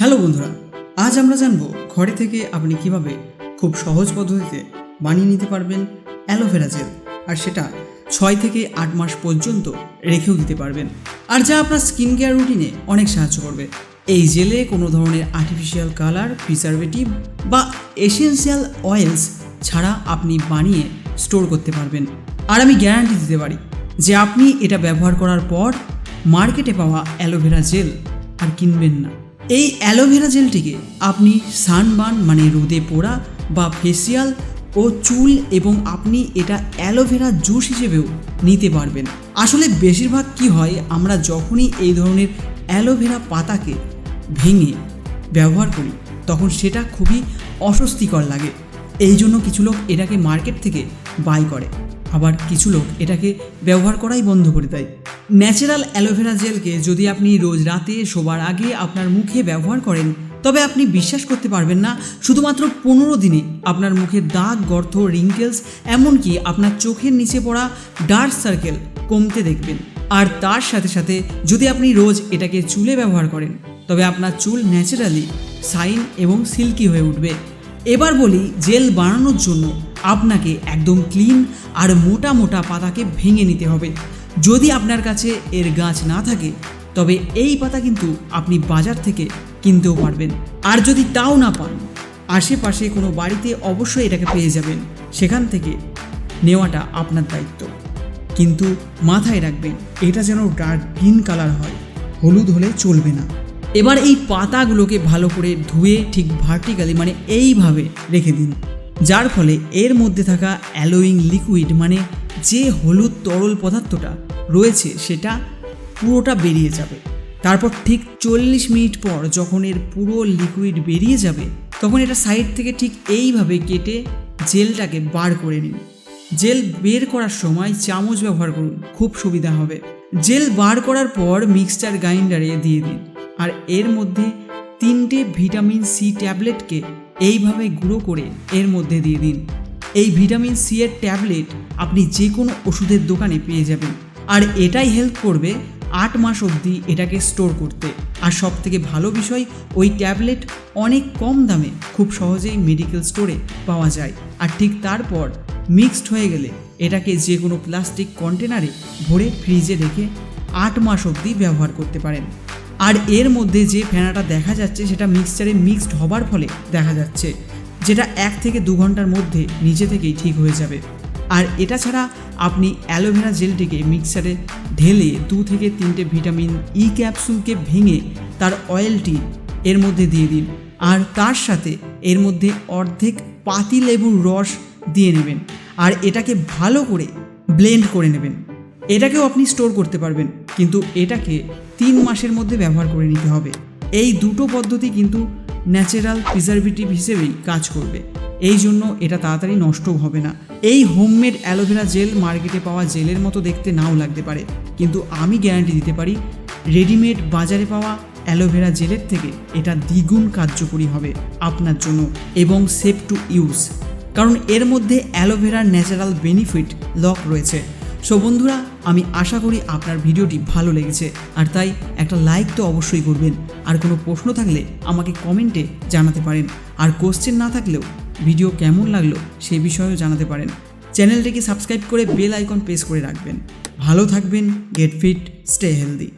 Hello বন্ধুরা, আজ আমরা জানব ঘরে থেকে আপনি কীভাবে খুব সহজ পদ্ধতিতে বানিয়ে নিতে পারবেন অ্যালোভেরা জেল, আর সেটা ছয় থেকে আট মাস পর্যন্ত রেখেও দিতে পারবেন। আর যা আপনার স্কিন কেয়ার রুটিনে অনেক সাহায্য করবে। এই জেলে কোনো ধরনের আর্টিফিশিয়াল কালার প্রিজারভেটিভ বা এসেন্সিয়াল অয়েলস ছাড়া আপনি বানিয়ে স্টোর করতে পারবেন। আর আমি গ্যারান্টি দিতে পারি যে আপনি এটা ব্যবহার করার পর মার্কেটে পাওয়া অ্যালোভেরা জেল আর কিনবেন না। এই অ্যালোভেরা জেলটিকে আপনি সানবার্ন মানে রোদে পোড়া বা ফেসিয়াল ও চুল এবং আপনি এটা অ্যালোভেরা জুস হিসেবেও নিতে পারবেন। আসলে বেশিরভাগ কি হয়, আমরা যখনই এই ধরনের অ্যালোভেরা পাতাকে ভেঙে ব্যবহার করি, তখন সেটা খুবই অস্বস্তিকর লাগে। এই জন্য কিছু লোক এটাকে মার্কেট থেকে বাই করে। আবার কিছু লোক এটাকে ব্যবহার করাই বন্ধ করে দেয়। ন্যাচারাল অ্যালোভেরা জেলকে যদি আপনি রোজ রাতে শোবার আগে আপনার মুখে ব্যবহার করেন, তবে আপনি বিশ্বাস করতে পারবেন না, শুধুমাত্র পনেরো দিনে আপনার মুখে দাগ, গর্ত রিঙ্কেলস এমনকি আপনার চোখের নিচে পড়া ডার্ক সার্কেল কমতে দেখবেন। আর তার সাথে সাথে যদি আপনি রোজ এটাকে চুলে ব্যবহার করেন, তবে আপনার চুল ন্যাচারালি সাইন এবং সিল্কি হয়ে উঠবে। এবার বলি জেল বানানোর জন্য আপনাকে একদম ক্লিন আর মোটা মোটা পাতাকে ভেঙে নিতে হবে। যদি আপনার কাছে এর গাছ না থাকে, তবে এই পাতা কিন্তু আপনি বাজার থেকে কিনতেও পারবেন। আর যদি তাও না পান, আশেপাশে কোনো বাড়িতে অবশ্যই এটাকে পেয়ে যাবেন। সেখান থেকে নেওয়াটা আপনার দায়িত্ব। কিন্তু মাথায় রাখবেন, এটা যেন ডার্ক গ্রিন কালার হয়, হলুদ হলে চলবে না। এবার এই পাতাগুলোকে ভালো করে ধুয়ে ঠিক ভার্টিক্যালি মানে এইভাবে রেখে দিন। যার ফলে এর মধ্যে থাকা অ্যালোয়িং লিকুইড মানে যে হলুদ তরল পদার্থটা রয়েছে সেটা পুরোটা বেরিয়ে যাবে। তারপর ঠিক চল্লিশ মিনিট পর যখন এর পুরো লিকুইড বেরিয়ে যাবে, তখন এটা সাইড থেকে ঠিক এইভাবে কেটে জেলটাকে বার করে নিন। জেল বের করার সময় চামচ ব্যবহার করুন, খুব সুবিধা হবে। জেল বার করার পর মিক্সচার গ্রাইন্ডারে দিয়ে দিন। আর এর মধ্যে তিনটে ভিটামিন সি ট্যাবলেটকে এইভাবে গুঁড়ো করে এর মধ্যে দিয়ে দিন। এই ভিটামিন সি এর ট্যাবলেট আপনি যে কোনো ওষুধের দোকানে পেয়ে যাবেন। আর এটাই হেল্প করবে আট মাস অবধি এটাকে স্টোর করতে। আর সব থেকে ভালো বিষয়, ওই ট্যাবলেট অনেক কম দামে খুব সহজেই মেডিকেল স্টোরে পাওয়া যায়। আর ঠিক তারপর মিক্সড হয়ে গেলে এটাকে যে কোনো প্লাস্টিক কন্টেনারে ভরে ফ্রিজে রেখে আট মাস অবধি ব্যবহার করতে পারেন। আর এর মধ্যে যে ফেনাটা দেখা যাচ্ছে সেটা মিক্সচারে মিক্সড হবার ফলে দেখা যাচ্ছে, যেটা এক থেকে দু ঘণ্টার মধ্যে নিজে থেকেই ঠিক হয়ে যাবে। আর এটা ছাড়া আপনি অ্যালোভেরা জেলটিকে মিক্সারে ঢেলে দু থেকে তিনটে ভিটামিন ই ক্যাপসুলকে ভেঙে তার অয়েলটি এর মধ্যে দিয়ে দিন। আর তার সাথে এর মধ্যে অর্ধেক পাতি লেবুর রস দিয়ে নেবেন। আর এটাকে ভালো করে ব্লেন্ড করে নেবেন। এটাকেও আপনি স্টোর করতে পারবেন। কিন্তু এটাকে তিন মাসের মধ্যে ব্যবহার করে নিতে হবে। এই দুটো পদ্ধতি কিন্তু ন্যাচারাল প্রিজারভেটিভ হিসেবেই কাজ করবে। এই জন্য এটা তাড়াতাড়ি নষ্টও হবে না। এই হোমমেড অ্যালোভেরা জেল মার্কেটে পাওয়া জেলের মতো দেখতে নাও লাগতে পারে। কিন্তু আমি গ্যারান্টি দিতে পারি রেডিমেড বাজারে পাওয়া অ্যালোভেরা জেলের থেকে এটা দ্বিগুণ কার্যকরী হবে আপনার জন্য এবং সেফ টু ইউজ কারণ এর মধ্যে অ্যালোভেরার ন্যাচারাল বেনিফিট লক রয়েছে। সো বন্ধুরা, আমি আশা করি আপনার ভিডিওটি ভালো লেগেছে। আর তাই একটা লাইক তো অবশ্যই করবেন। আর কোনো প্রশ্ন থাকলে আমাকে কমেন্টে জানাতে পারেন। আর কোশ্চেন না থাকলেও ভিডিও কেমন লাগল সে বিষয়েও জানাতে পারেন। চ্যানেলটিকে সাবস্ক্রাইব করে বেল আইকন প্রেস করে রাখবেন। ভালো থাকবেন গেট ফিট স্টে হেলদি